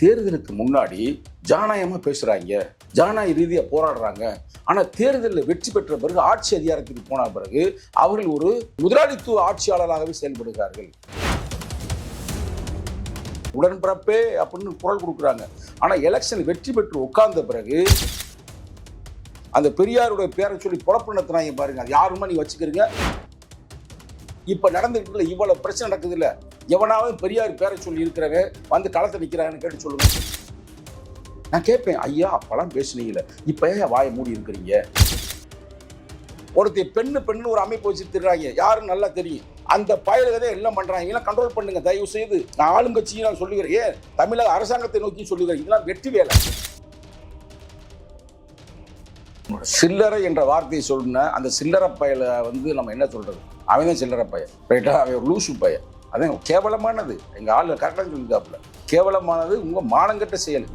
தேர்தலுக்கு முன்னாடி ஜனநாயகமா பேசுறாங்க. ஜனநாயக ரீதியா போராடுறாங்க. ஆனா தேர்தலில் வெற்றி பெற்ற பிறகு ஆட்சி அதிகாரத்துக்கு போன பிறகு அவர்கள் ஒரு முதலாளித்துவ ஆட்சியாளராகவே செயல்படுகிறார்கள். உடன்பிறப்பே அப்படின்னு குரல் கொடுக்குறாங்க. ஆனா எலெக்ஷன் வெற்றி பெற்று உட்கார்ந்த பிறகு அந்த பெரியாருடைய பேரை சொல்லி பொழப்பு நடத்துறாங்க பாருங்க. அது யாருமா நீ வச்சுக்கிறீங்க? இப்போ நடந்துட்டு இவ்வளவு பிரச்சனை நடக்குது இல்ல எவனாவது பெரியார் பேரை சொல்லி இருக்கிறவன் வந்து களத்தை நிக்கிறாங்கன்னு கேட்டு சொல்லுங்க. நான் கேட்பேன் ஐயா அப்பெல்லாம் பேசுனீங்கல்ல இப்ப ஏன் வாயை மூடி இருக்கிறீங்க? ஒருத்தர் பெண்ணு பெண்ணு ஒரு அமைப்பு வச்சு திடுறாங்க யாரும் நல்லா தெரியும். அந்த பயலுகதை எல்லாம் பண்றாங்க. இதெல்லாம் கண்ட்ரோல் பண்ணுங்க. தயவு செய்து நான் ஆளுங்கட்சியும் நான் சொல்லுகிறேன். ஏன்? தமிழக அரசாங்கத்தை நோக்கி சொல்லுகிறேன். இதெல்லாம் வெற்றி வேலை. சில்லறை என்ற வார்த்தையை சொன்ன அந்த சில்லறை பயலை வந்து நம்ம என்ன சொல்றது? அவன் தான் சில்லறை பையன் ரைட்டா? அவன் ஒரு லூசு பையன் அதான் கேவலமானது. எங்க ஆளு கரெக்டாக சொல்லியிருக்காப்புல. கேவலமானது உங்க மானங்கட்ட செயல்.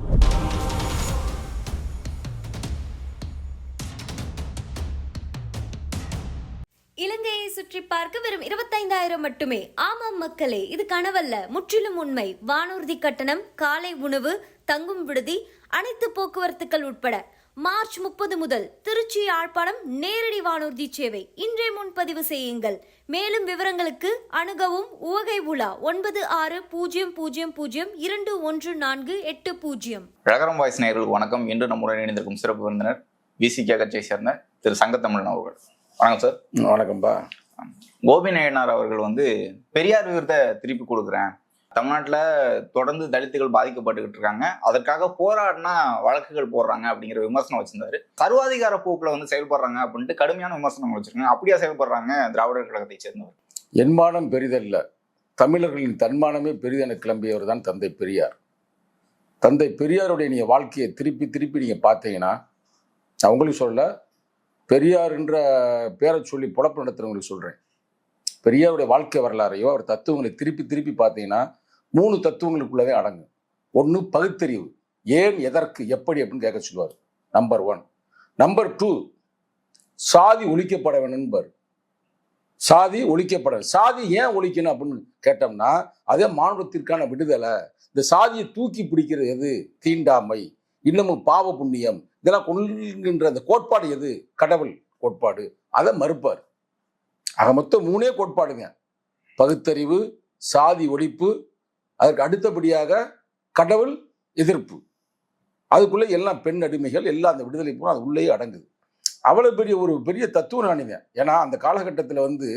இலங்கையை சுற்றி பார்க்க வெறும் இருபத்தைந்தாயிரம் மட்டுமே. ஆமாம் மக்களே இது கனவல்ல. முற்றிலும் உண்மை. வானூர்தி கட்டணம் காலை உணவு தங்கும் விடுதி அனைத்து போக்குவரத்துக்கள் உட்பட. மார்ச் முப்பது முதல் திருச்சி யாழ்ப்பாணம் நேரடி வானூர்தி சேவை. இன்றே முன்பதிவு செய்யுங்கள். மேலும் விவரங்களுக்கு அணுகவும் உவகை உலா ஒன்பது ஆறு பூஜ்ஜியம் பூஜ்ஜியம் பூஜ்ஜியம் இரண்டு ஒன்று நான்கு எட்டு பூஜ்ஜியம்ழகரம் வாய்ஸ் நேயர்களுக்கு வணக்கம். இன்று நம்முடன் இணைந்திருக்கும் சிறப்பு விருந்தினர் விசிகே கட்சியை சேர்ந்த திரு சங்கத்தமிழன் அவர்கள். வணக்கம் சார். வணக்கம்பா. கோபி நாயனார் அவர்கள் வந்து பெரியார் விருதை திருப்பி கொடுக்குறேன். தமிழ்நாட்டில் தொடர்ந்து தலித்துகள் பாதிக்கப்பட்டுக்கிட்டு இருக்காங்க. அதற்காக போராடினா வழக்குகள் போடுறாங்க அப்படிங்கிற விமர்சனம் வச்சிருந்தாரு. சர்வாதிகார போக்கில் வந்து செயல்படுறாங்க அப்படின்ட்டு கடுமையான விமர்சனம் வச்சிருக்காங்க. அப்படியா செயல்படுறாங்க திராவிடர் கழகத்தை சேர்ந்தவர். என்மானம் பெரிதல்ல. தமிழர்களின் தன்மானமே பெரிதென கிளம்பியவர் தான் தந்தை பெரியார். தந்தை பெரியாருடைய நீங்கள் வாழ்க்கையை திருப்பி திருப்பி நீங்கள் பார்த்தீங்கன்னா நான் உங்களுக்கு சொல்ல பெரியார்ன்ற பேரை சொல்லி புழப்பு நடத்துறவங்களுக்கு சொல்கிறேன் பெரியாருடைய வாழ்க்கை வரலாறையோ அவர் தத்துவங்களை திருப்பி திருப்பி பார்த்தீங்கன்னா மூணு தத்துவங்களுக்குள்ளவே அடங்கும். ஒன்று பகுத்தறிவு. ஏன் எதற்கு எப்படி அப்படின்னு கேட்க சொல்லுவார். நம்பர் ஒன் நம்பர் டூ சாதி ஒழிக்கப்பட வேணும்பார் சாதி ஒழிக்கப்பட சாதி ஏன் ஒழிக்கணும் அப்படின்னு கேட்டோம்னா அதே மானுடத்திற்கான விடுதலை இந்த சாதியை தூக்கி பிடிக்கிறது எது? தீண்டாமை இன்னமும் பாவ புண்ணியம் இதெல்லாம் கொள்கின்ற அந்த கோட்பாடு எது? கடவுள் கோட்பாடு. அதை மறுப்பார். ஆக மொத்தம் மூணே கோட்பாடுங்க. பகுத்தறிவு சாதி ஒழிப்பு அதற்கு அடுத்தபடியாக கடவுள் எதிர்ப்பு. அதுக்குள்ளே எல்லாம் பெண் அடிமைகள் எல்லாம் அந்த விடுதலை பூரா அது உள்ளேயே அடங்குது. அவ்வளவு பெரிய ஒரு பெரிய தத்துவம் நானிங்க ஏன்னா அந்த காலகட்டத்தில் வந்து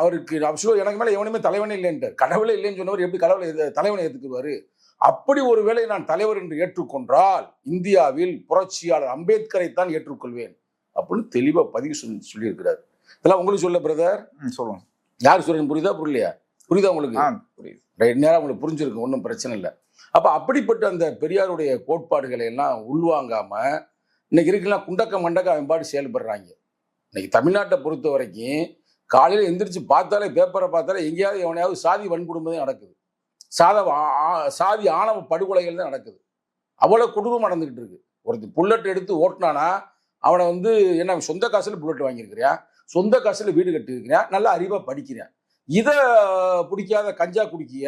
அவருக்கு சொல்லுவேன் எனக்கு மேலே எவனுமே தலைவனே இல்லைன்ட்டு. கடவுளே இல்லைன்னு சொன்னவர் எப்படி கடவுளை தலைவனை ஏற்றுக்குவாரு அப்படி ஒருவேளை நான் தலைவர் என்று ஏற்றுக்கொண்டால் இந்தியாவில் புரட்சியாளர் அம்பேத்கரை தான் ஏற்றுக்கொள்வேன் அப்படின்னு தெளிவாக பதிவு சொல்லி சொல்லியிருக்கிறார். இதெல்லாம் உங்களுக்கு சொல்ல பிரதர்? ம், சொல்லுங்க. யார் சொல்றேன் புரியுதா புரியலையா? புரியுதா உங்களுக்கு? புரியுது. ரைட் நேரம் உங்களுக்கு புரிஞ்சிருக்கு ஒன்றும் பிரச்சனை இல்லை. அப்போ அப்படிப்பட்ட அந்த பெரியாருடைய கோட்பாடுகளை எல்லாம் உள்வாங்காம இன்னைக்கு இருக்கலாம் குண்டக்க மண்டக்க அவன் பாட்டு செயல்படுறாங்க. இன்னைக்கு தமிழ்நாட்டை பொறுத்த வரைக்கும் காலையில் எந்திரிச்சு பார்த்தாலே பேப்பரை பார்த்தாலே எங்கேயாவது எவனையாவது சாதி வன்கொடுமை தான் நடக்குது சாத சாதி ஆணவ படுகொலைகள் தான் நடக்குது. அவ்வளோ கொடூரம் நடந்துகிட்டு இருக்கு. ஒருத்தர் புல்லட் எடுத்து ஓட்டினானா அவனை வந்து என்ன சொந்த காசுல புல்லட் வாங்கியிருக்கிறியா? சொந்த காசுல வீடு கட்டியிருக்கிறியா? நல்லா அறிவா படிக்கிறேன் இதை பிடிக்காத கஞ்சா குடிக்கிய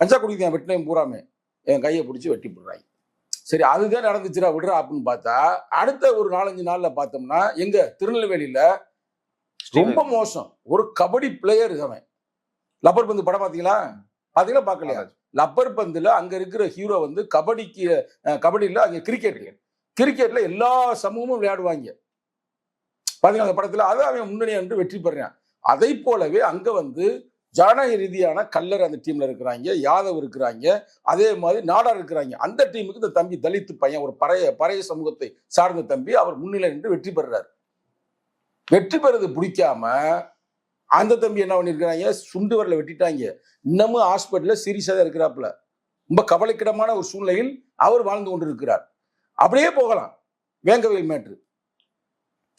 கஞ்சா குடிக்கிறேன் வெட்டினேன் பூராமே. என் கையை பிடிச்சி வெட்டி போடுறாங்க சரி அதுதான் நடந்துச்சுடா விடுறா அப்படின்னு பார்த்தா அடுத்த ஒரு நாலஞ்சு நாள்ல பார்த்தோம்னா எங்க திருநெல்வேலியில ரொம்ப மோசம். ஒரு கபடி பிளேயர் அவன் லப்பர் பந்து படம் பார்த்தீங்களா? பார்த்தீங்களா? பார்க்கலையா? லப்பர் பந்துல அங்க இருக்கிற ஹீரோ வந்து கபடிக்கு கபடியில அங்க கிரிக்கெட் கிரிக்கெட்ல எல்லா சமூகமும் விளையாடுவாங்க. பாத்தீங்களா அந்த படத்துல? அதை அவன் முன்னணி என்று வெற்றி பெறான் அதை போலவே அங்க வந்து ஜனநாயக ரீதியான கல்லர் அந்த டீம்ல இருக்கிறாங்க யாதவ் இருக்கிறாங்க அதே மாதிரி நாடார் இருக்கிறாங்க. அந்த டீமுக்கு இந்த தம்பி தலித்து பையன் ஒரு பறைய பறைய சமூகத்தை சார்ந்த தம்பி அவர் முன்னிலை நின்று வெற்றி பெறுறாரு. வெற்றி பெறது பிடிக்காம அந்த தம்பி என்ன பண்ணிருக்கிறாங்க சுண்டு வரல வெட்டிட்டாங்க. இன்னமும் ஹாஸ்பிட்டல்ல சீரியஸாக தான் இருக்கிறாப்புல. ரொம்ப கவலைக்கிடமான ஒரு சூழ்நிலையில் அவர் வாழ்ந்து கொண்டிருக்கிறார். அப்படியே போகலாம். வேங்கவேல் மேட்ரு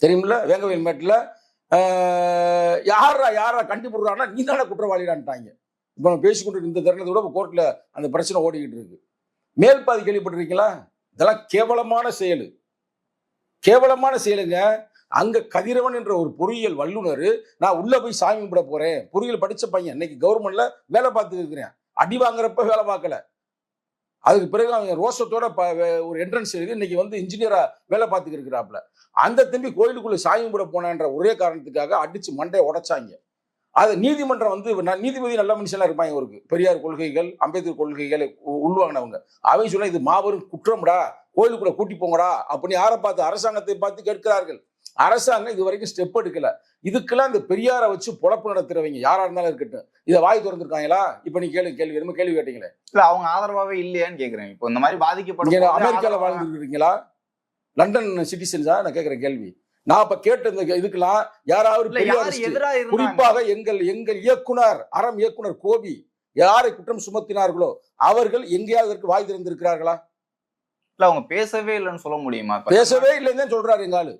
தெரியுமில்ல? வேங்கவேல் மேட்டில் யாரா யாரா கண்டுபிடுறான்னா நீ தானே குற்றவாளிடான்ட்டாங்க. இப்போ நம்ம பேசிக்கொண்டு இந்த தருணத்தை விட கோர்ட்டில் அந்த பிரச்சனை ஓடிக்கிட்டு இருக்கு. மேல்பாதி கேள்விப்பட்டிருக்கீங்களா? இதெல்லாம் கேவலமான செயல். கேவலமான செயலுங்க. அங்க கதிரவன் என்ற ஒரு பொறியியல் வல்லுனர் நான் உள்ள போய் சாமி கும்பிட போறேன். பொறியியல் படிச்ச பையன். இன்னைக்கு கவர்மெண்ட்ல வேலை பார்த்துட்டு இருக்கிறேன். அடி வாங்குறப்ப வேலை பார்க்கல. அதுக்கு பிறகு அவங்க ரோஷத்தோட ப- ஒரு என்ட்ரன்ஸ் எழுதி இன்னைக்கு வந்து இன்ஜினியரா வேலை பார்த்துக்கிட்டு இருக்கிறாப்ல அந்த தம்பி கோயிலுக்குள்ள சாமி கும்பிட போனான்ற ஒரே காரணத்துக்காக அடிச்சு மண்டையை உடைச்சாங்க. அது நீதிமன்றம் வந்து நீதிபதி நல்ல மனுஷனா இருப்பாங்க இவருக்கு. பெரியார் கொள்கைகள் அம்பேத்கர் கொள்கைகளை உள்வாங்கினவங்க. அவங்க சொன்னா இது மாபெரும் குற்றம்டா. கோயிலுக்குள்ள கூட்டி போங்கடா. அப்படின்னு யாரை பார்த்து அரசாங்கத்தை பார்த்து கேட்கிறார்கள். அரசாங்கம் இது வரைக்கும் ஸ்டெப் எடுக்கல. இதுக்கெல்லாம் இந்த பெரியாரை வச்சு பொழப்பு நடத்துறவங்க யாரா இருந்தாலும் இருக்கட்டும். இதை வாய் திறந்துருக்காங்களா? இப்ப நீ கேள்வி கேள்வி கேள்வி கேட்டீங்களே. இல்ல அவங்க ஆதரவாவே இல்லையான்னு கேக்குறேன். இப்போ இந்த மாதிரி பாதிக்கப்படும் அமெரிக்கால வாழ்ந்துருக்கீங்களா லண்டன் சிட்டிசன்ஸா? நான் கேட்கிற கேள்வி. நான் இப்ப கேட்ட இந்த இதுக்கெல்லாம் யாராவது குறிப்பாக எங்கள் எங்கள் இயக்குனர் அறம் இயக்குனர் கோபி யாரை குற்றம் சுமத்தினார்களோ அவர்கள் எங்கேயாவது இதற்கு வாய் திறந்திருக்கிறார்களா? இல்ல அவங்க பேசவே இல்லைன்னு சொல்ல முடியுமா? பேசவே இல்லைன்னு தான் சொல்றாரு எங்க ஆளு.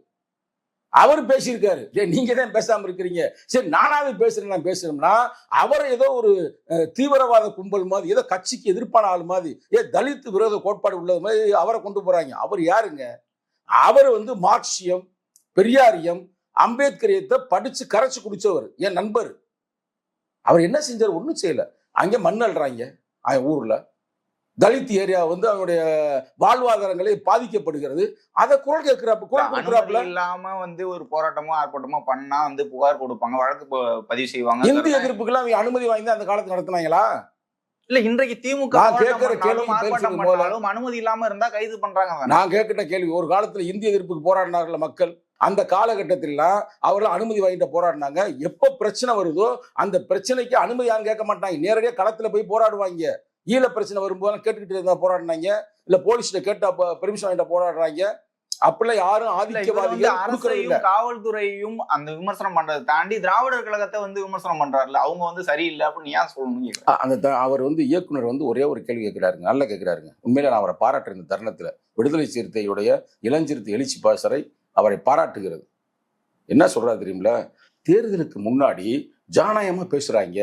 அவர் பேசியிருக்காரு. நீங்க தான் பேசாம இருக்கிறீங்க. சரி நானாவது பேசுறேன் நான் பேசுறேன்னா அவர் ஏதோ ஒரு தீவிரவாத கும்பல் மாதிரி ஏதோ கட்சிக்கு எதிர்ப்பான ஆள் மாதிரி ஏ தலித் விரோத கோட்பாடு உள்ளது மாதிரி அவரை கொண்டு போறாங்க. அவர் யாருங்க? அவர் வந்து மார்க்சியம் பெரியாரியம் அம்பேத்கரியத்தை படிச்சு கரைச்சு குடிச்சவர். என் நண்பர். அவர் என்ன செஞ்சார்? ஒன்றும் செய்யல. அங்கே மண் அள்ளுறாங்க. அவன் ஊர்ல. தலித் ஏரியா வந்து அவனுடைய வாழ்வாதாரங்களை பாதிக்கப்படுகிறது. அதை குரல் கேட்கிறாப்பு குரல் கொடுக்குறாப்புல? இல்லாம வந்து ஒரு போராட்டமோ ஆர்ப்பாட்டமோ பண்ணா வந்து புகார் கொடுப்பாங்க. வழக்கு பதிவு செய்வாங்க. இந்தி எதிர்ப்புக்கெல்லாம் அவங்க அனுமதி வாங்கி அந்த காலத்துல நடத்தினாங்களா? இல்ல இன்றைக்கு திமுக கேட்கிற பண்ணாலும் அனுமதி இல்லாம இருந்தா கைது பண்றாங்க. நான் கேட்கிட்ட கேள்வி ஒரு காலத்துல இந்திய எதிர்ப்புக்கு போராடினார்கள் மக்கள் அந்த காலகட்டத்திலாம் அவர்கள் அனுமதி வாங்கிட்டு போராடினாங்க. எப்ப பிரச்சனை வருதோ அந்த பிரச்சனைக்கு அனுமதி யாரும் கேட்க மாட்டாங்க. நேரடியா களத்துல போய் போராடுவாங்க. ஈழ பிரச்சனை வரும்போது கேட்டுக்கிட்டு இருந்தா போராடினாங்க. இல்ல போலீஸ்ல கேட்டா பெர்மிஷன் வாங்கிட்டு போராடுறாங்க. அப்படிலாம் யாரும் ஆதிக்கவாதிகள் அரசையும் காவல்துறையும் அந்த விமர்சனம் பண்றதை. தாண்டி திராவிடர் கழகத்தை வந்து விமர்சனம் பண்றாருல அவங்க வந்து சரியில்லை அப்படின்னு ஏன் சொல்லணும் அந்த அவர் வந்து இயக்குனர் வந்து ஒரே ஒரு கேள்வி கேட்கிறாருங்க நல்லா கேட்கிறாருங்க உண்மையில நான் அவரை பாராட்டுறேன் இந்த தருணத்துல விடுதலை சிறுத்தையுடைய இளஞ்சிறுத்தை எழுச்சி பாசறை அவரை பாராட்டுகிறது. என்ன சொல்றாரு தெரியுமில தேர்தலுக்கு முன்னாடி ஜனநாயகமா பேசுறாங்க.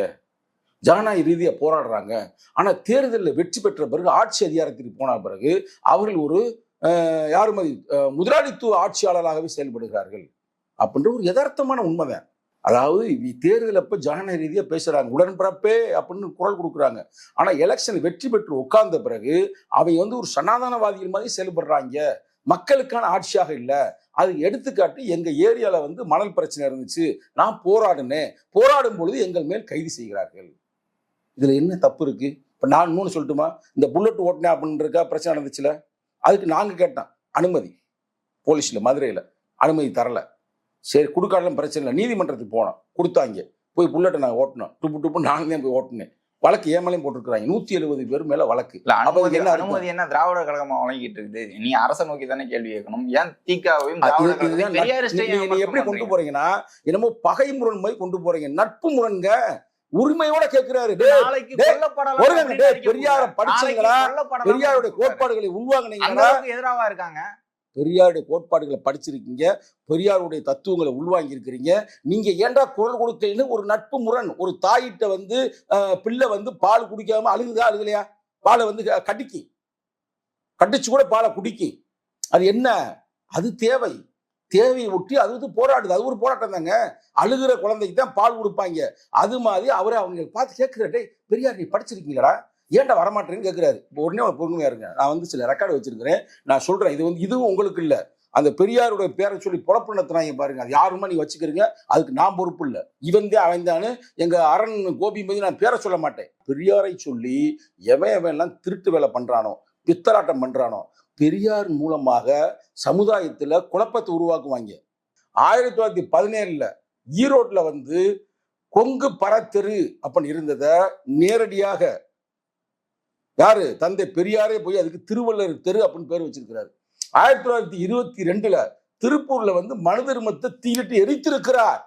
ஜனநாயக ரீதியா போராடுறாங்க. ஆனா தேர்தலில் வெற்றி பெற்ற பிறகு ஆட்சி அதிகாரத்திற்கு போன பிறகு அவர்கள் ஒரு யாரும் முதலாளித்துவ ஆட்சியாளராகவே செயல்படுகிறார்கள் அப்படின்ற ஒரு யதார்த்தமான உண்மைதான் அதாவது தேர்தல் அப்போ ஜனநாயக ரீதியாக பேசுகிறாங்க உடன்பிறப்பே அப்படின்னு குரல் கொடுக்குறாங்க. ஆனால் எலெக்ஷன் வெற்றி பெற்று உட்கார்ந்த பிறகு அவங்க வந்து ஒரு சனாதனவாதிகள் மாதிரி செயல்படுறாங்க. மக்களுக்கான ஆட்சியாக இல்லை. அது எடுத்துக்காட்டு எங்கள் ஏரியாவில் வந்து மணல் பிரச்சனை இருந்துச்சு நான் போராடினேன். போராடும் பொழுது எங்கள் மேல் கைது செய்கிறார்கள். இதில் என்ன தப்பு இருக்குது இப்போ நான் இன்னொன்று சொல்லட்டுமா? இந்த புல்லட் ஓட்டினேன் அப்படின்றக்கா பிரச்சனை நடந்துச்சுல? அதுக்கு நாங்க கேட்டோம் அனுமதி. போலீஸ்ல மதுரையில அனுமதி தரல. சரி கொடுக்காலும் பிரச்சனை இல்லை. நீதிமன்றத்துக்கு போனோம் கொடுத்தாங்க. போய் புல்லட்டை நாங்கள் ஓட்டினோம். டுப்பு டுப்பு நாங்கள் தான் போய் ஓட்டினேன். வழக்கு ஏமாலையும் போட்டிருக்கிறாங்க. நூத்தி எழுபது பேர் மேல வழக்கு. அனுமதி என்ன? அனுமதி என்ன திராவிடர் கழகமா வழங்கிட்டு இருக்குது? நீ அரசை நோக்கி தானே கேள்வி கேட்கணும்? ஏன் ஏன் எப்படி கொண்டு? போறீங்கன்னா என்னமோ பகை முரண் மாதிரி கொண்டு போறீங்க. நட்பு முரண்க. உரிமையோட கேட்கிறாரு பெரியாரை. படிச்சீங்களா? பெரியாருடைய. கோட்பாடுகளை அளவுக்கு எதிராவா இருக்காங்க. பெரியாருடைய கோட்பாடுகளை படிச்சிருக்கீங்க. பெரியாருடைய தத்துவங்களை உள்வாங்கி இருக்கிறீங்க நீங்க ஏன்டா குரல் கொடுத்தீங்கன்னு ஒரு நட்பு முரண் ஒரு தாயிட்ட வந்து பிள்ளை வந்து பால் குடிக்காம அழுகுதா அழுகலையா? பாலை வந்து கடிக்கி. கடிச்சு கூட பாலை குடிக்கி. அது என்ன? அது தேவை. தேவையை ஒட்டி அது வந்து போராடுது. அது ஒரு போராட்டம் தாங்க. அழுகிற குழந்தைக்கு தான் பால் கொடுப்பாங்க. அது மாதிரி அவரை அவங்க பார்த்து கேட்குறாட்டே பெரியார் நீ படிச்சிருக்கீங்களா? ஏன்டா வரமாட்டேன்னு கேட்குறாரு. உடனே ஒரு பொறுமையாக இருங்க. நான் வந்து சில ரெக்கார்டு வச்சிருக்கிறேன். நான் சொல்கிறேன் இது வந்து இதுவும் உங்களுக்கு இல்லை. அந்த பெரியாருடைய பேரை சொல்லி பொழப்பு நடத்துனாங்க பாருங்க. அது யாருமா நீ வச்சுக்கிறீங்க? அதுக்கு நான் பொறுப்பு இல்லை. இவன் தான் அவன் எங்க அரண் கோபி மீது நான் பேரை சொல்ல மாட்டேன். பெரியாரை சொல்லி எவன் எவன் எல்லாம் திருட்டு வேலை பண்றானோ பித்தலாட்டம் பண்றானோ? பெரியார் மூலமாக சமுதாயத்துல குழப்பத்தை உருவாக்குவாங்க. ஆயிரத்தி தொள்ளாயிரத்தி பதினேழுல ஈரோட்ல வந்து கொங்கு பரத்தெரு அப்படின்னு இருந்ததை நேரடியாக யாரு? தந்தை பெரியாரே போய் அதுக்கு திருவள்ளுவர் தெரு அப்படின்னு பேர் வச்சிருக்கிறாரு. ஆயிரத்தி தொள்ளாயிரத்தி இருபத்தி ரெண்டுல திருப்பூர்ல வந்து மனு தர்மத்தை தீயிட்டு எரித்திருக்கிறார்.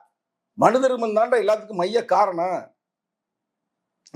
மனு தர்மம் தாண்டா எல்லாத்துக்கும் மைய காரணம்.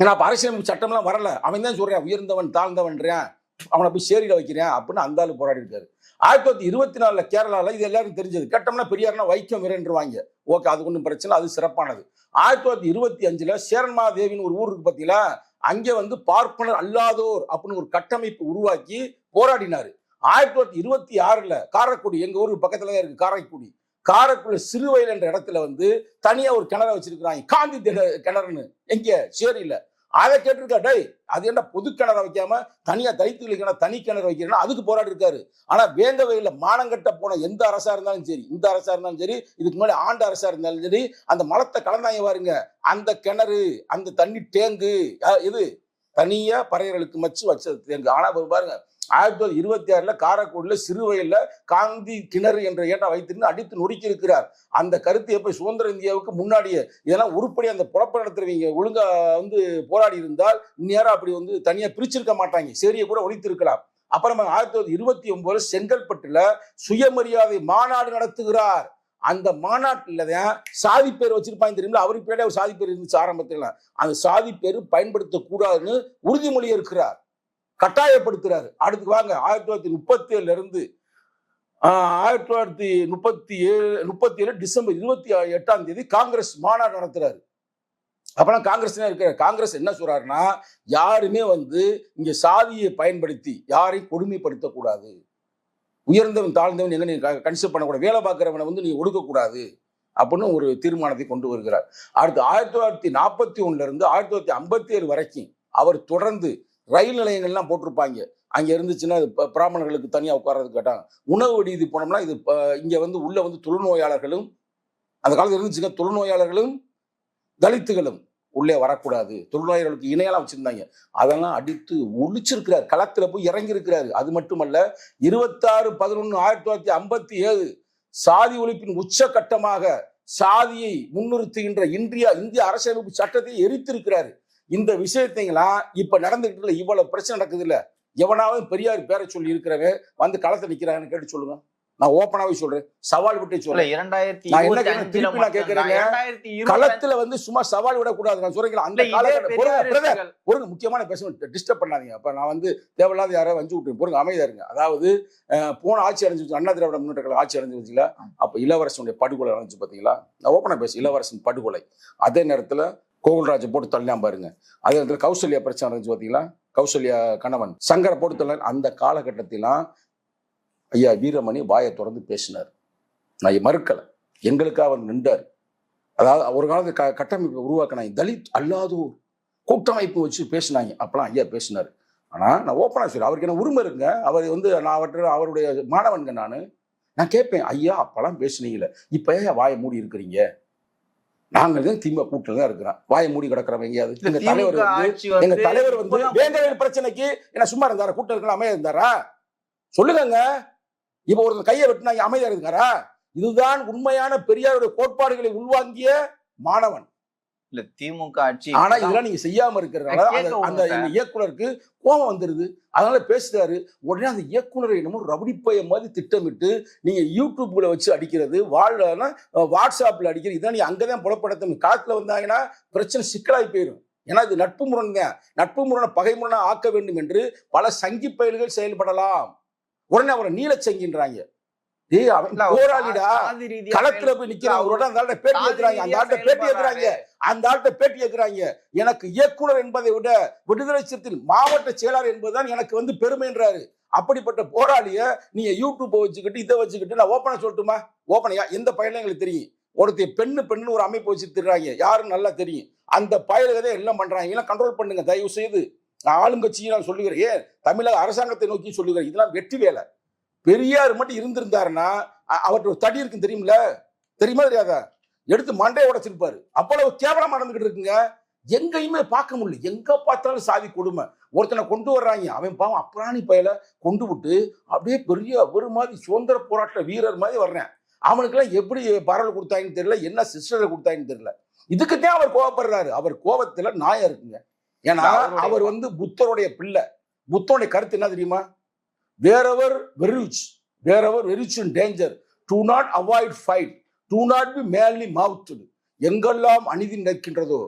ஏன்னா அப்ப அரசியலமைப்பு சட்டம்லாம் வரல. அவன் தான் சொல்றேன் உயர்ந்தவன் தாழ்ந்தவன்றேன். அவனை போய் சேரியில வைக்கிறேன் அப்படின்னு அந்த ஆளு போராடி இருக்காரு. ஆயிரத்தி தொள்ளாயிரத்தி இருபத்தி நாலுல கேரளால இது எல்லாரும் தெரிஞ்சது. கேட்டோம்னா பெரியார்னா வைக்கம் வீரன்றுவாங்க. ஓகே அது ஒன்றும் பிரச்சனை அது சிறப்பானது. ஆயிரத்தி தொள்ளாயிரத்தி இருபத்தி அஞ்சுல சேரன்மாதேவின்னு ஒரு ஊருக்கு இருக்கு பார்த்தீங்களா அங்கே வந்து பார்ப்பனர் அல்லாதோர் அப்படின்னு ஒரு கட்டமைப்பு உருவாக்கி போராடினாரு. ஆயிரத்தி தொள்ளாயிரத்தி இருபத்தி ஆறுல காரைக்குடி எங்க ஊருக்கு பக்கத்தில் தான் இருக்கு காரைக்குடி. காரைக்குடி சிறுவயல் என்ற இடத்துல வந்து தனியா ஒரு கிணறு வச்சிருக்கிறாங்க. காந்தி திட- கிணறுன்னு. எங்க? சேரியில். அதை கேட்டிருக்கா டேய் அது என்ன பொது கிணறு வைக்காம தனியா தலித்துகளுக்கான தனி கிணறு வைக்கிறேன்னா அதுக்கு போராடி இருக்காரு. ஆனா வேங்க வயல மானங்கட்ட போன எந்த அரசா இருந்தாலும் சரி இந்த அரசா இருந்தாலும் சரி இதுக்கு முன்னாடி ஆண்டு அரசா இருந்தாலும் சரி அந்த மலத்தை கலந்தாங்க பாருங்க. அந்த கிணறு அந்த தண்ணி டேங்கு இது தனியா பறையர்களுக்கு மச்சு வச்ச தேங்கு. ஆனா பாருங்க ஆயிரத்தி தொள்ளாயிரத்தி இருபத்தி ஆறுல காரைக்குடியில சிறுவயல்ல காந்தி கிணறு என்ற ஏட்டா வைத்திருந்து அடித்து நொறுக்கி இருக்கிறார் அந்த கருத்து எப்போ சுதந்திர இந்தியாவுக்கு முன்னாடியே? இதெல்லாம் உருப்படி அந்த புறப்பட நடத்துறவங்க ஒழுங்கா வந்து போராடி இருந்தால் நேரம் அப்படி வந்து தனியா பிரிச்சிருக்க மாட்டாங்க. சேரியை கூட ஒழித்திருக்கலாம். அப்புறமா ஆயிரத்தி தொள்ளாயிரத்தி இருபத்தி ஒன்பதுல செங்கல்பட்டுல சுயமரியாதை மாநாடு நடத்துகிறார். அந்த மாநாட்டில் தான் சாதி பேர் வச்சிருப்பாங்க தெரியுமில அவருக்கு பேரே ஒரு சாதி பேர் இருந்துச்சு ஆரம்பத்தில். அந்த சாதி பேர் பயன்படுத்தக்கூடாதுன்னு உறுதிமொழி இருக்கிறார். கட்டாயப்படுத்துறாரு. அடுத்து வாங்க ஆயிரத்தி தொள்ளாயிரத்தி முப்பத்தி ஏழுல இருந்து ஆயிரத்தி தொள்ளாயிரத்தி முப்பத்தி ஏழு முப்பத்தி ஏழு டிசம்பர் இருபத்தி எட்டாம் தேதி காங்கிரஸ் மாநாடு நடத்துறாரு. அப்பெல்லாம் காங்கிரஸ் இருக்கிற காங்கிரஸ் என்ன சொல்றாருன்னா யாருமே வந்து இங்க சாதியை பயன்படுத்தி யாரையும் கொடுமைப்படுத்தக்கூடாது. உயர்ந்தவன் தாழ்ந்தவன் எங்க நீ கன்சிடர் பண்ணக்கூடாது. வேலை பார்க்குறவனை வந்து நீ ஒடுக்கக்கூடாது அப்படின்னு ஒரு தீர்மானத்தை கொண்டு வருகிறார். அடுத்து ஆயிரத்தி தொள்ளாயிரத்தி நாற்பத்தி ஒன்னுல இருந்து ஆயிரத்தி தொள்ளாயிரத்தி ஐம்பத்தி ஏழு வரைக்கும் அவர் தொடர்ந்து ரயில் நிலையங்கள்லாம் போட்டிருப்பாங்க. அங்கே இருந்துச்சுன்னா அது ப- பிராமணர்களுக்கு தனியாக உட்கார்றது கேட்டாங்க. உணவு விடுதி போனோம்னா இது இங்கே வந்து உள்ளே வந்து தொழுநோயாளர்களும் அந்த காலத்தில் இருந்துச்சுன்னா தொழுநோயாளர்களும் தலித்துகளும் உள்ளே வரக்கூடாது. தொழுநோயாளர்களுக்கு இணையெல்லாம் வச்சுருந்தாங்க. அதெல்லாம் அடித்து ஒழிச்சிருக்கிறார் களத்தில் போய் இறங்கியிருக்கிறாரு. அது மட்டுமல்ல இருபத்தாறு பதினொன்று ஆயிரத்தி தொள்ளாயிரத்தி ஐம்பத்தி ஏழு சாதி ஒழிப்பின் உச்சகட்டமாக சாதியை முன்னிறுத்துகின்ற இந்தியா இந்திய அரசியலமைப்பு சட்டத்தை எரித்திருக்கிறாரு. இந்த விஷயத்தைங்களாம் இப்ப நடந்துகிட்டு இல்ல இவ்வளவு பிரச்சனை நடக்குது இல்ல எவனாவது பெரியார் பேரை சொல்லி இருக்கிறவன் வந்து களத்துல நிக்கிறாங்கன்னு கேட்டு சொல்லுங்க. நான் ஓப்பனாவே சொல்றேன். சவால் விட்டு சொல்றேன். இரண்டாயிரத்தி நான் என்ன திருப்பி நான் இருபத்தி களத்துல வந்து சும்மா சவால் விடக்கூடாது. நான் சொல்றேன் அந்த காலகட்டம் பொறுங்க முக்கியமான பேச டிஸ்டர்ப் பண்ணாதீங்க. அப்ப நான் வந்து தேவையில்லாத யாரோ வஞ்சு விட்டு பொறுங்க அமைதியா இருங்க. அதாவது போன ஆட்சி அடைஞ்சு அண்ணா திராவிட முன்னேற்ற ஆட்சி அடைஞ்சு வச்சுல அப்ப இளவரசனுடைய படுகொலை நடந்துச்சு பாத்தீங்களா? நான் ஓப்பனா பேச இளவரசன் படுகொலை. அதே நேரத்துல கோகுல்ராஜை போட்டு தள்ளினா பாருங்க. அதே இடத்துல கௌசல்யா பிரச்சனை இருந்துச்சு பார்த்தீங்களா கௌசல்யா கணவன். சங்கரை போட்டு தள்ள அந்த காலகட்டத்திலாம் ஐயா வீரமணி வாயை தொடர்ந்து பேசினார். நான் மறுக்கலை. எங்களுக்காக அவர் நின்றார். அதாவது ஒரு காலத்து க கட்டமைப்பை உருவாக்கினாங்க. தலித் அல்லாதோர் கூட்டமைப்பு வச்சு பேசினாங்க. அப்பெல்லாம் ஐயா பேசினார். ஆனால் நான் ஓப்பனாக சொல்லி அவருக்கு என்ன உரிமை இருங்க அவர் வந்து நான் அவற்றை அவருடைய மாணவன்க நான். நான் கேட்பேன் ஐயா அப்பெல்லாம் பேசுனீங்களே இப்போ ஏன் வாயை மூடி இருக்கிறீங்க? நாங்கள் தான் திமுக கூட்டில் தான் இருக்கிறோம். வாயை மூடி கிடக்கிறவங்க எங்கேயாவது. எங்க தலைவர் வந்து எங்க தலைவர் வந்து வேங்கவேல் பிரச்சனைக்கு என்ன சும்மா இருந்தாரா? கூட்டம் இருக்கலாம் அமைதியா இருந்தாரா? சொல்லுங்கங்க. இப்ப ஒருத்தர் கையை வெட்டினாங்க அமைதியா இருக்காரா? இதுதான் உண்மையான பெரியாருடைய கோட்பாடுகளை உள்வாங்கிய மாணவன். இல்ல திமுக ஆட்சி ஆனா இதெல்லாம் நீங்க செய்யாம இருக்கிறதுனால அந்த இயக்குனருக்கு கோபம் வந்துருது. அதனால பேசுறாரு. உடனே அந்த இயக்குனரை என்னமோ ரவுடிப்பைய மாதிரி திட்டமிட்டு நீங்க யூடியூப்ல வச்சு அடிக்கிறது வாழ்னா வாட்ஸ்அப்ல அடிக்கிறது இதான் நீ அங்கதான் புலப்படுத்தணும். காலத்துல வந்தாங்கன்னா பிரச்சனை சிக்கலாகி போயிடும் ஏன்னா இது நட்பு முரண் தான் நட்பு முரணை பகை முரணா ஆக்க வேண்டும் என்று பல சங்கி பயல்கள் செயல்படலாம். உடனே அவரை நீலச்சங்கின்றாங்க. ஏய் அவன் போராளிடா. களத்துல போய் நிக்கிறான் அவரோட அந்த ஆள்கிட்ட பேட்டி சாதி ஏத்துறாங்க அந்த ஆள்கிட்ட பேட்டி. ஏத்துறாங்க அந்த ஆள்கிட்ட பேட்டி ஏத்துறாங்க எனக்கு இயக்குனர் என்பதை விட விடுதலை சிறுத்தில் மாவட்ட செயலாளர் என்பதுதான் எனக்கு வந்து பெருமைன்றாரு. அப்படிப்பட்ட போராளிய நீங்க யூடியூப்பை வச்சுக்கிட்டு இதை வச்சுக்கிட்டு நான் ஓப்பனா சொல்லட்டுமா? ஓப்பனையா எந்த பையனும் எங்களுக்கு தெரியும். ஒருத்தைய பெண்ணு பெண்ணு ஒரு அமைப்பு வச்சு திடுறாங்க யாரும் நல்லா தெரியும். அந்த பயலுகதை எல்லாம் பண்றாங்க. எல்லாம் கண்ட்ரோல் பண்ணுங்க. தயவு செய்து நான் ஆளுங்கட்சியை நான் சொல்லுகிறேன். ஏன்? தமிழக அரசாங்கத்தை நோக்கி சொல்லுகிறேன். இதெல்லாம் வெற்றி வேலை. பெரியார் மட்டும் இருந்திருந்தாருன்னா அ- அவர்ட்ட ஒரு தடி இருக்குன்னு தெரியுமில? தெரியுமா தெரியாதா? எடுத்து மண்டையை உடைச்சிருப்பாரு அவ்வளவு கேவலமா நடந்துகிட்டு இருக்குங்க. எங்கேயுமே பார்க்க முடியல. எங்க பார்த்தாலும் சாதி கொடுமை. ஒருத்தனை கொண்டு வர்றாங்க. அவன் பாவம் அப்ராணி பயல கொண்டு விட்டு அப்படியே பெரிய ஒரு மாதிரி சுதந்திர போராட்ட வீரர் மாதிரி வர்றேன். அவனுக்கெல்லாம் எப்படி பரவல் கொடுத்தாங்கன்னு தெரியல. என்ன சிஸ்டரை கொடுத்தாங்கன்னு தெரியல. இதுக்குத்தான் அவர் கோவப்படுறாரு. அவர் கோவத்துல நியாயம் இருக்குங்க. ஏன்னா அவர் வந்து புத்தருடைய பிள்ளை. புத்தருடைய கருத்து என்ன தெரியுமா? Whatever which whatever which in danger to not avoid fight to not be mealy mouth எங்கெல்லாம் அநீதி நடக்கின்றதோ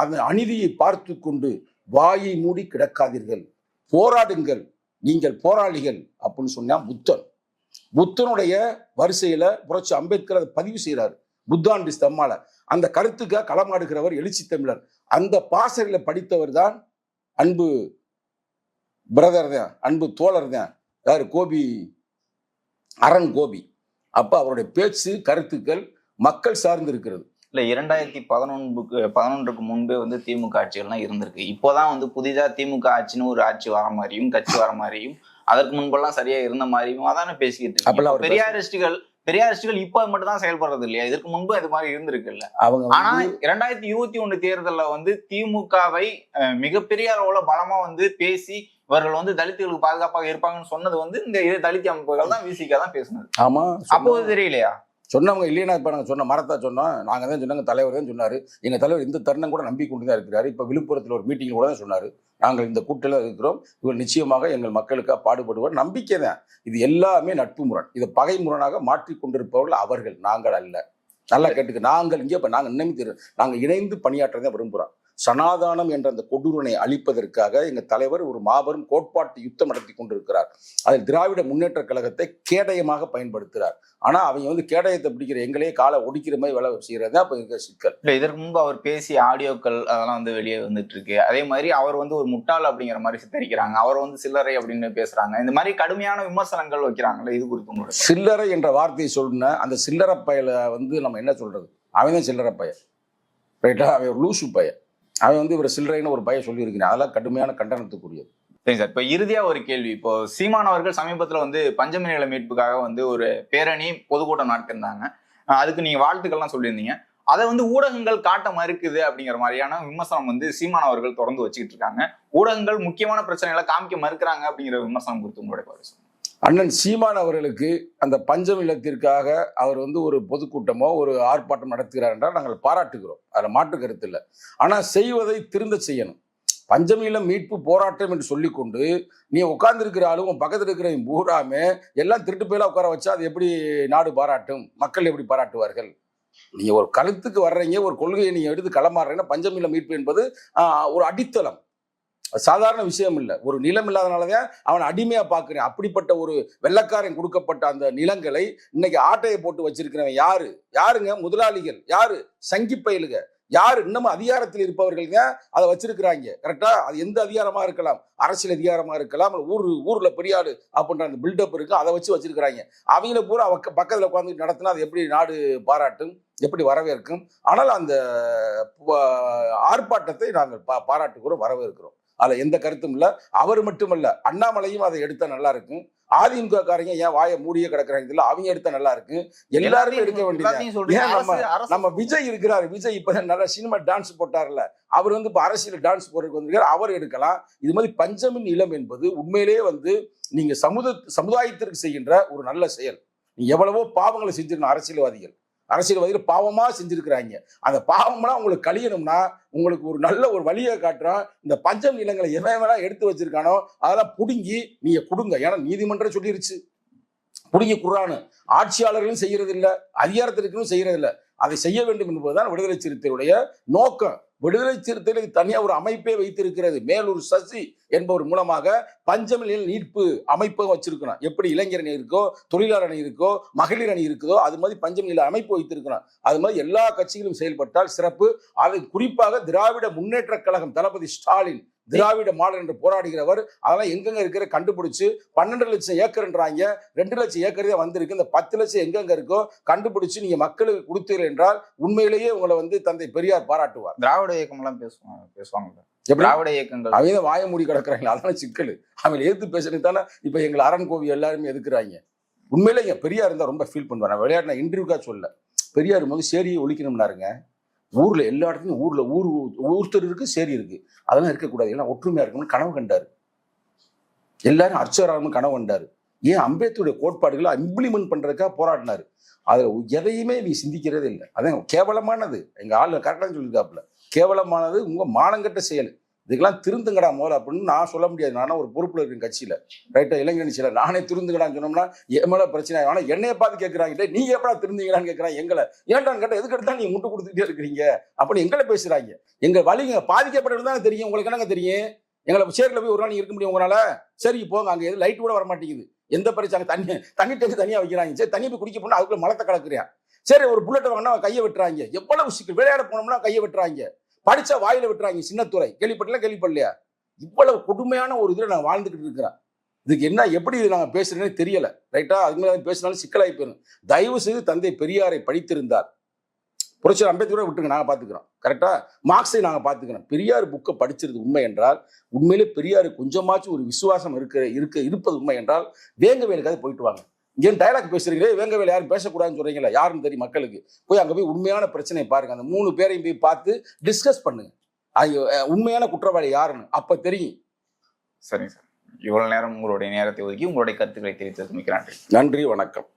அந்த அநீதியை பார்த்து கொண்டு வாயை மூடி கிடக்காதீர்கள். போராடுங்கள். நீங்கள் போராளிகள் அப்படின்னு சொன்னா புத்தன். புத்தனுடைய வரிசையில புரட்சி அம்பேத்கர் அதை பதிவு செய்கிறார் புத்தாண்டி ஸ்தம்மால அந்த கருத்துக்காக களமாடுகிறவர் எழுச்சி தமிழர். அந்த பாசறையில படித்தவர் தான் அன்பு பிரதர் தான் அன்பு தோழர் தான். யாரு? கோபி அரண் கோபி. அப்ப அவருடைய பேச்சு கருத்துக்கள் மக்கள் சார்ந்து இருக்கிறது. இல்ல இரண்டாயிரத்தி பதினொன்றுக்கு பதினொன்றுக்கு முன்பே வந்து திமுக ஆட்சிகள்லாம் இருந்திருக்கு. இப்போதான் வந்து புதிதா திமுக ஆட்சின்னு ஒரு ஆட்சி வர மாதிரியும் கட்சி வர மாதிரியும் அதற்கு முன்பெல்லாம் சரியா இருந்த மாதிரியும் அதானே பேசிக்கிட்டு அப்பெல்லாம் பெரியாரிஸ்டுகள் பெரியாரிஸ்டுகள் இப்போ மட்டும் தான் செயல்படுறது இல்லையா? இதற்கு முன்பு இது மாதிரி இருந்திருக்குல்ல. அவங்க ஆனா இரண்டாயிரத்தி இருபத்தி ஒண்ணு தேர்தல்ல வந்து திமுகவை மிகப்பெரிய அளவுல பலமா வந்து பேசி இவர்கள் வந்து தலித்துகளுக்கு பாதுகாப்பாக இருப்பாங்கன்னு சொன்னது வந்து இந்த இது தலித் அமைப்புகள் தான் விசிகா தான் பேசுனது. ஆமா அப்போது தெரியலையா? சொன்னவங்க இல்லைன்னா இப்போ நாங்கள் சொன்ன மரத்தா சொன்னோம். நாங்கள் தான் சொன்னாங்க தலைவர் தான் சொன்னார். எங்கள் தலைவர் இந்த தருணம் கூட நம்பி கொண்டு தான் இருக்கிறாரு. இப்போ விழுப்புரத்தில் ஒரு மீட்டிங் கூட தான் சொன்னார். நாங்கள் இந்த கூட்டில் இருக்கிறோம். இவர் நிச்சயமாக எங்கள் மக்களுக்காக பாடுபடுவார். நம்பிக்கை தான். இது எல்லாமே நட்பு முரண். இதை பகை முரணாக மாற்றி கொண்டிருப்பவர்கள் அவர்கள் நாங்கள் அல்ல. நல்லா கேட்டுக்க நாங்கள் இங்கே இப்போ நாங்கள் நினைத்து நாங்கள் இணைந்து பணியாற்றதை விரும்புகிறோம் சனாதானம் என்ற அந்த கொடூரனை அழிப்பதற்காக எங்கள் தலைவர் ஒரு மாபெரும் கோட்பாட்டு யுத்தம் நடத்தி கொண்டிருக்கிறார். அதில் திராவிட முன்னேற்ற கழகத்தை கேடயமாக பயன்படுத்துகிறார் ஆனா அவங்க வந்து கேடயத்தை பிடிக்கிற எங்களே காலை ஒடிக்கிற மாதிரி வேலை செய்யறது தான் இப்போ இருக்கிற சிக்கல். இல்ல இதற்கு முன்பு அவர் பேசிய ஆடியோக்கள் அதெல்லாம் வந்து வெளியே வந்துட்டு இருக்கு அதே மாதிரி அவர் வந்து ஒரு முட்டாள் அப்படிங்கிற மாதிரி சித்தரிக்கிறாங்க. அவர் வந்து சில்லறை அப்படின்னு பேசுறாங்க. இந்த மாதிரி கடுமையான விமர்சனங்கள் வைக்கிறாங்கல்ல இது குறித்து உங்களோட சில்லறை என்ற வார்த்தையை சொன்ன அந்த சில்லறை பயல வந்து நம்ம என்ன சொல்றது? அவன் தான் சில்லறை பைய ரைட்டா? அவன் ஒரு லூசு பைய அது வந்து இவர் சில்லறைன்னு ஒரு பயம் சொல்லியிருக்கிறேன் அதெல்லாம் கடுமையான கண்டனத்துக்குரியது. சரிங்க சார். இப்போ இறுதியாக ஒரு கேள்வி. இப்போ சீமான் அவர்கள் வந்து பஞ்சமி நில மீட்புக்காக வந்து ஒரு பேரணி பொதுக்கூட்டம் நடத்திருந்தாங்க அதுக்கு நீங்கள் வாழ்த்துக்கள்லாம் சொல்லியிருந்தீங்க. அதை வந்து ஊடகங்கள் காட்ட மறுக்குது அப்படிங்கிற மாதிரியான விமர்சனம் வந்து சீமான் அவர்கள் தொடர்ந்து வச்சுக்கிட்டு இருக்காங்க. ஊடகங்கள் முக்கியமான பிரச்சனைகளை காமிக்க மறுக்கிறாங்க அப்படிங்கிற விமர்சனம் குறித்து உங்களுடைய பார்வை அண்ணன் சீமான் அவர்களுக்கு அந்த பஞ்சம் இல்லத்திற்காக அவர் வந்து ஒரு பொதுக்கூட்டமோ ஒரு ஆர்ப்பாட்டம் நடத்துகிறார் என்றால் நாங்கள் பாராட்டுகிறோம். அதில் மாற்று கருத்து இல்லை. ஆனால் செய்வதை திருந்த செய்யணும். பஞ்சமியில மீட்பு போராட்டம் என்று சொல்லிக்கொண்டு நீ உட்கார்ந்துருக்கிற ஆளும் உன் பக்கத்தில் இருக்கிற பூராமே எல்லாம் திருட்டு போயில உட்கார வச்சா அது எப்படி நாடு பாராட்டும்? மக்கள் எப்படி பாராட்டுவார்கள்? நீங்கள் ஒரு கருத்துக்கு வர்றீங்க ஒரு கொள்கையை நீங்கள் எடுத்து களமாடுறீங்கன்னா பஞ்சமியில மீட்பு என்பது ஒரு அடித்தளம். சாதாரண விஷயம் இல்லை. ஒரு நிலம் இல்லாதனாலதான் அவன் அடிமையா பார்க்குறேன் அப்படிப்பட்ட ஒரு வெள்ளக்காரன் கொடுக்கப்பட்ட அந்த நிலங்களை இன்னைக்கு ஆட்டையை போட்டு வச்சிருக்கிறவன் யாரு? யாருங்க? முதலாளிகள். யாரு? சங்கி பயிலுங்க. யார்? இன்னமும் அதிகாரத்தில் இருப்பவர்களுங்க. அதை வச்சிருக்கிறாங்க. கரெக்டா அது எந்த அதிகாரமா இருக்கலாம்? அரசியல் அதிகாரமா இருக்கலாம். ஊர் ஊர்ல பெரிய அப்படின்ற அந்த பில்டப் இருக்கு. அதை வச்சு வச்சிருக்கிறாங்க. அவங்கள பூரா அவக்க- பக்கத்துல உட்காந்து நடத்தினா அது எப்படி நாடு பாராட்டும்? எப்படி வரவேற்கும்? ஆனால் அந்த ஆர்ப்பாட்டத்தை நாங்கள் பா பாராட்டுகிறோம் வரவேற்கிறோம். அதுல எந்த கருத்தும் இல்லை. அவர் மட்டுமல்ல அண்ணாமலையும் அதை எடுத்தா நல்லா இருக்கும். அதிமுக காரங்க ஏன் வாயை மூடியே கிடக்குறாங்க இல்ல அவங்க எடுத்தா நல்லா இருக்கும் எல்லாருமே எடுக்க வேண்டியது நம்ம- விஜய் இருக்கிறாரு. விஜய் இப்ப நல்ல சினிமா டான்ஸ் போட்டார்ல. அவர் வந்து இப்ப அரசியல் டான்ஸ் போறதுக்கு வந்திருக்காரு. அவர் எடுக்கலாம். இது மாதிரி பஞ்சமின் இளம் என்பது உண்மையிலேயே வந்து நீங்க சமுத சமுதாயத்திற்கு செய்கின்ற ஒரு நல்ல செயல். எவ்வளவோ பாவங்களை செஞ்சிருக்கணும் அரசியல்வாதிகள். அரசியல்வாதிகள் பாவமாக செஞ்சுருக்கிறாங்க. அந்த பாவம்லாம் உங்களுக்கு கழியணும்னா உங்களுக்கு ஒரு நல்ல ஒரு வழியை காட்டுறோம் இந்த பஞ்சம் நிலங்களை எவன் வேணா எடுத்து வச்சிருக்கானோ அதெல்லாம் பிடுங்கி நீங்கள் கொடுங்க. ஏன்னா நீதிமன்றம் சொல்லிருச்சு. பிடுங்கி குர்றானு. ஆட்சியாளர்களும் செய்யறது அதிகாரத்திற்கும் செய்யறது அதை செய்ய வேண்டும் என்பதுதான் விடுதலை சிறுத்தையுடைய நோக்கம். விடுதலை சிறுத்தைகளுக்கு தனியாக ஒரு அமைப்பே வைத்திருக்கிறது. மேலூர் சசி என்பவர் மூலமாக பஞ்சமில் நீர்ப்பு அமைப்பும் வச்சிருக்கணும். எப்படி இளைஞர் அணி இருக்கோ தொழிலாளர் அணி இருக்கோ மகளிர் அணி இருக்குதோ அது மாதிரி பஞ்சமில் அமைப்பு வைத்திருக்கணும். அது மாதிரி எல்லா கட்சிகளும் செயல்பட்டால் சிறப்பு. அது குறிப்பாக திராவிட முன்னேற்ற கழகம் தளபதி ஸ்டாலின் திராவிட மாடல் என்று போராடுகிறவர். அதெல்லாம் எங்கெங்க இருக்கிற கண்டுபிடிச்சு பன்னெண்டு லட்சம் ஏக்கர்ன்றாங்க. ரெண்டு லட்சம் ஏக்கர் தான் வந்திருக்கு. இந்த பத்து லட்சம் எங்கெங்க இருக்கோ கண்டுபிடிச்சு நீங்க மக்களுக்கு கொடுத்தீர்கள் என்றால் உண்மையிலேயே உங்களை வந்து தந்தை பெரியார் பாராட்டுவார். திராவிட இயக்கம் எல்லாம் பேசுவாங்க பேசுவாங்க திராவிட இயக்கங்கள். அவங்க தான் வாய மூடி கிடக்குறாங்களா அதான சிக்கல். அவங்க எதிர்த்து பேசுறது தானே இப்போ எங்களை அரண் கோவி எல்லாருமே எதுக்குறாங்க? உண்மையிலேங்க பெரியார் இருந்தால் ரொம்ப ஃபீல் பண்ணுவார். நான் விளையாட்டு நான் இன்டர்வியூக்காக சொல்ல. பெரியார் வந்து சேரியை ஒழிக்கணும்னாருங்க. ஊர்ல எல்லா இடத்துலையும் ஊர்ல ஊர் ஊர்த்தர் இருக்கு சேரி இருக்கு. அதெல்லாம் இருக்கக்கூடாது. எல்லாம் ஒற்றுமையா இருக்கணும்னு கனவு கண்டாரு. எல்லாரும் அர்ச்சராகணும் கனவு கண்டாரு. ஏன் அம்பேத்கருடைய கோட்பாடுகளை இம்ப்ளிமெண்ட் பண்றதுக்காக போராடினாரு. அதுல எதையுமே நீ சிந்திக்கிறதே இல்லை. அதான் கேவலமானது. எங்க ஆளு கரெக்டாக சொல்லியிருக்காப்புல. கேவலமானது உங்கள் மானங்கட்ட செயல். இதுக்கெல்லாம் திருந்துங்கடா முதல்ல அப்படின்னு நான் சொல்ல முடியாது. நானும் ஒரு பொறுப்பில் இருக்கேன் கட்சியில். ரைட்டாக இளைஞன் சில நானே திருந்துங்கடான்னு சொன்னோம்னா என் பிரச்சனை ஆனால் என்னைய பார்த்து கேட்குறாங்க நீ எப்படா திருந்தீங்களான்னு கேட்கறாங்க எங்களை. ஏன்டான்னு கேட்டா எதுக்கு எடுத்தா நீ முட்டு கொடுத்துட்டே இருக்கிறீங்க? அப்படின்னு எங்களை பேசுகிறாங்க எங்கள் வழிங்க பாதிக்கப்பட்டது தானே தெரியும். உங்களுக்கு என்னங்க தெரியும்? எங்களை சேர்க்கல போய் ஒரு நாள் இருக்க முடியும் உங்களால்? சரி போங்க. அங்கே எது லைட் கூட வர மாட்டேங்குது எந்த பிரச்சனை? தண்ணி தண்ணி டேங்க் தனியாக வைக்கிறாங்க. சரி தண்ணி போய் குடிக்க போனால் அதுக்குள்ள மலத்தை கலக்குறியா? சரி ஒரு புல்லட் வாங்கினா கையை வெட்டுறாங்க. எவ்வளவு சிக்கல் விளையாட போனோம்னா கையை வெட்டுறாங்க. படித்தா வாயில வெட்டுறாங்க சின்னத்துறை. கேள்விப்பட்டல கேள்விப்படலையா? இவ்வளவு கொடுமையான ஒரு இதில் நான் வாழ்ந்துக்கிட்டு இருக்கிறேன். இதுக்கு என்ன எப்படி இது நாங்கள் பேசுறேன்னு தெரியல ரைட்டா அதுக்கு மேலே பேசினாலும் சிக்கலாகி போயிடும். தயவு செய்து தந்தை பெரியாரை படித்திருந்தார். புரட்சியர் அம்பேத்கரை விட்டுருங்க நாங்கள் பார்த்துக்கிறோம் கரெக்டாக மார்க்ஸை நாங்கள் பார்த்துக்கிறோம் பெரியார் புக்கை படிச்சிருது உண்மை என்றால் உண்மையிலே பெரியார் கொஞ்சமாச்சும் ஒரு விசுவாசம் இருக்கிற இருக்க இருப்பது உண்மை என்றால் வேங்க வேங்கவேலுக்காவது போயிட்டு வாங்க. இங்கே டயலாக் பேசுறீங்களே? வேங்கவேல் யாரும் பேசக்கூடாதுன்னு சொல்றீங்களா? யாருன்னு தெரியும் மக்களுக்கு. போய் அங்கே போய் உண்மையான பிரச்சனையை பாருங்க. அந்த மூணு பேரையும் போய் பார்த்து டிஸ்கஸ் பண்ணுங்க. உண்மையான குற்றவாளி யாருன்னு? அப்போ தெரியும். சரிங்க சார். இவ்வளவு நேரம் உங்களுடைய நேரத்தை ஒதுக்கி உங்களுடைய கருத்துக்களை தெரிவித்ததுக்கு மிக்க நன்றி. நன்றி வணக்கம்.